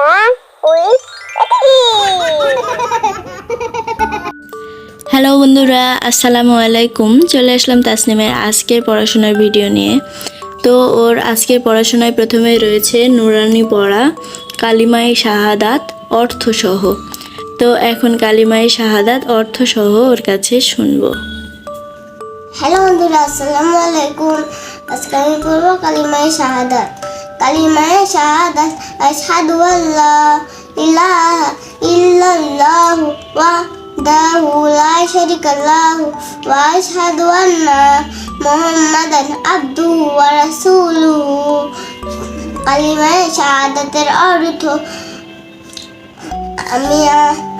Hello বন্ধুরা, আসসালামু আলাইকুম। চলে আসলাম তাসনিমের আজকের পড়াশোনার ভিডিও নিয়ে। তো ওর আজকের পড়াশোনায় প্রথমে রয়েছে নুরানি পড়া, কালিমাই শাহাদাত, অর্থসহ। তো এখন কালিমাই শাহাদাত, অর্থসহ ওর কাছে শুনব। হ্যালো বন্ধুরা, আসসালামু আলাইকুম। আজকে আমি পড়ব কালিমায়ে শাহাদাত। কালিমায়ে শাহাদাত আশহাদু আল্লাহ ইলাহা ইল্লাল্লাহু শারীকা লাহু ওয়া আশহাদু আন্না মুহাম্মাদান আবদুহু ওয়া রাসূলুহু কালিমায়ে শাহাদাতের অর্থ আমি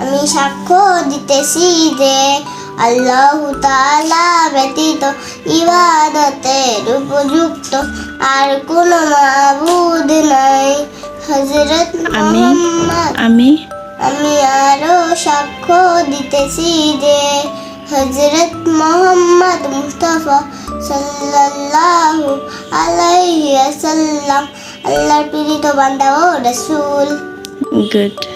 আমি সাক্ষ্য দিতেছি যে আল্লাহ তাআলা ব্যতীত ইবাদতের উপযুক্ত আর কোনো মাবুদ নাই। হযরত আমি মুহাম্মদ। আমি আমি আরও সাক্ষ্য দিতেছি যে হজরত মোহাম্মদ মুস্তাফা সাল্লাল্লাহু আলাইহি ওয়াসাল্লাম আল্লাহর প্রেরিত বান্দা ও রাসূল। গুড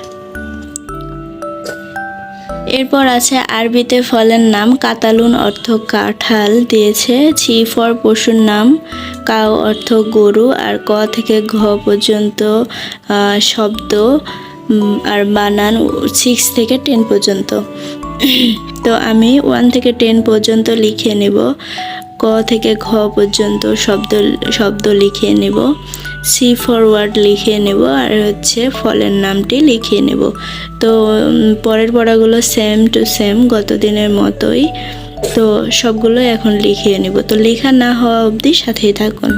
এরপর আছে আরবিতে ফলের নাম, কাতালুন অর্থ কাঁঠাল দিয়েছে, ছি ফর পশুর নাম কাউ অর্থ গরু, আর ক থেকে ঘ পর্যন্ত শব্দ আর বানান সিক্স থেকে টেন পর্যন্ত। তো আমি ওয়ান থেকে টেন পর্যন্ত লিখে নেব, ক থেকে ঘ পর্যন্ত শব্দ শব্দ লিখে নেব। সি ফরওয়ার্ড লিখিয়ে নেব আর হচ্ছে ফলের নামটি লিখিয়ে নেব। তো পরের পড়াগুলো সেম টু সেম গত দিনের মতোই। তো সবগুলো এখন লিখিয়ে নেব। তো লেখা না হওয়া অবধি সাথেই থাকুন।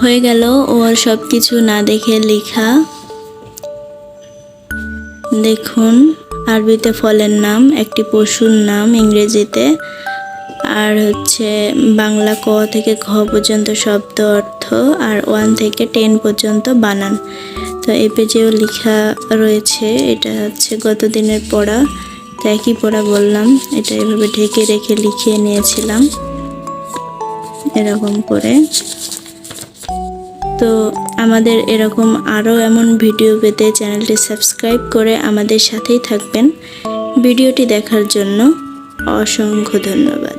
হয়ে গেল ওর সব কিছু না দেখে লেখা। দেখুন, আরবিতে ফলের নাম, একটি পশুর নাম ইংরেজিতে, আর হচ্ছে বাংলা ক থেকে ঘ পর্যন্ত শব্দ অর্থ, আর ওয়ান থেকে টেন পর্যন্ত বানান। তো এই পেজেও লেখা রয়েছে, এটা হচ্ছে গত দিনের পড়া, তো একই পড়া বললাম, এটা এভাবে ঢেকে রেখে লিখিয়ে নিয়েছিলাম, এরকম করে। তো আমাদের এরকম আরও এমন ভিডিও পেতে চ্যানেলটি সাবস্ক্রাইব করে আমাদের সাথেই থাকবেন। ভিডিওটি দেখার জন্য অসংখ্য ধন্যবাদ।